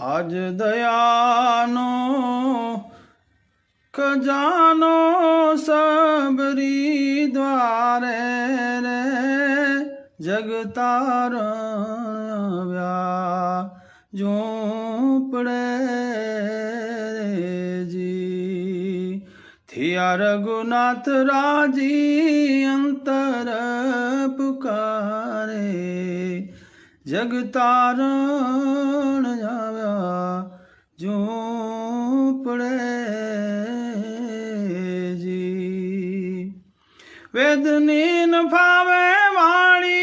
આજ દયાનો ખજાનો સબરી દ્વારે રે જગતારણ વ્યા ઝૂંપડે જી. થિયા રઘુનાથ રાજી અંતર પુકારે. જગતારણ ઝૂંપડે જી વેદની ન ફાવે વાણી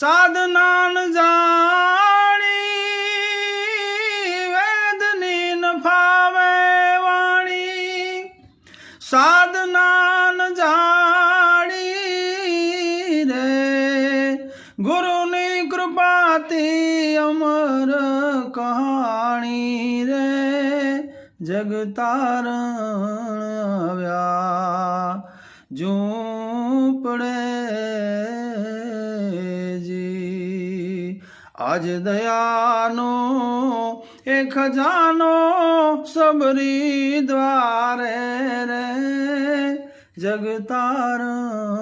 સાધના ન જાણી. વેદની ન ફાવે વાણી સાધના ન જાણી રે. ગુરુની કૃપાથી અમર કહાણી રે જગતારણ આવ્યા. ઝૂંપડે જી આજ દયાનો એ ખજાનો સબરી દ્વારે જગતારણ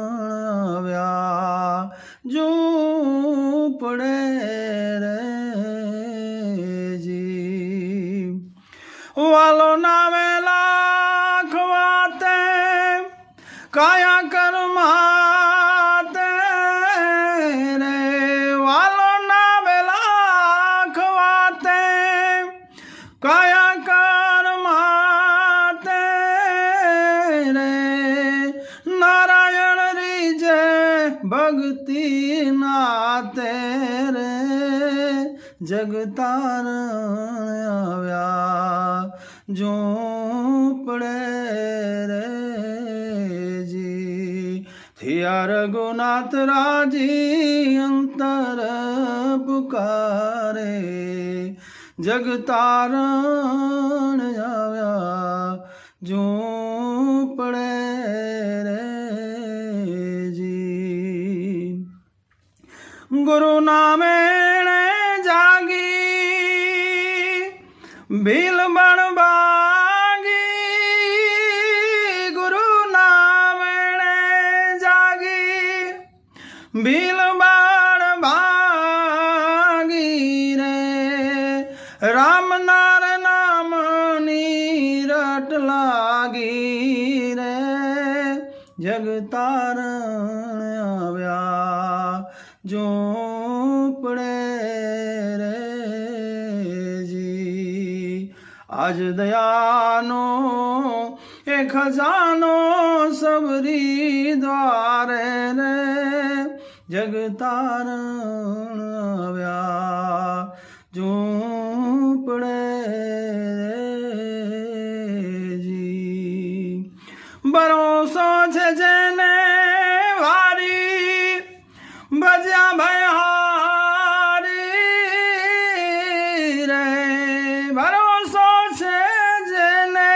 જો પડે રે જી વાલો નાવે લાખ વાતે કાયા કર્માતે ભક્તિ નાતે રે જગતારણ આવ્યા ઝૂંપડે રે જી થયા રઘુનાથ રાજી અંતર પુકારે જગતારણ આવ્યા ઝૂંપડે ਗੁਰੂ ਨਾਮੇਣੇ ਜਾਗੀ, ਬਿਲ ਬਣ ਬਾਗੀ। ਗੁਰੂ ਨਾਮੇਣੇ ਜਾਗੀ, ਬਿਲ ਬਣ ਬਾਗੀ ਰੇ। ਰਾਮ ਨਾਰ ਨਾਮ ਨੀਰਟ ਲਾਗੀ ਰੇ। ਜਗਤਾਰਨ ਆਵਿਆ। ઝૂંપડે રે જી. આજ દયાનો એ ખજાનો સબરી દ્વારે રે. જગતારણ આવ્યા. ઝૂંપડે જી. ભરોસો છે જેને ભયહારી રે, ભરોસો છે જેને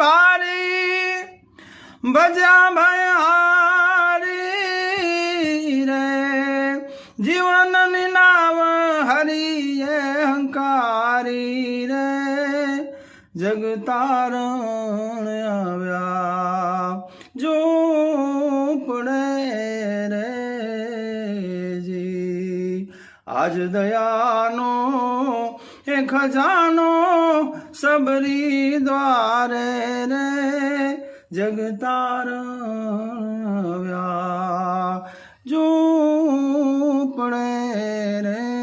ભારી ભજ્યા ભયહારી રે. જીવનની નાવ હરિયે હંકારી રે આવ્યા, ઝૂંપડે રે. જી આજ દયાનો એ ખજાનો સબરી દ્વારે રે જગતાર વ્યા જો પડે રે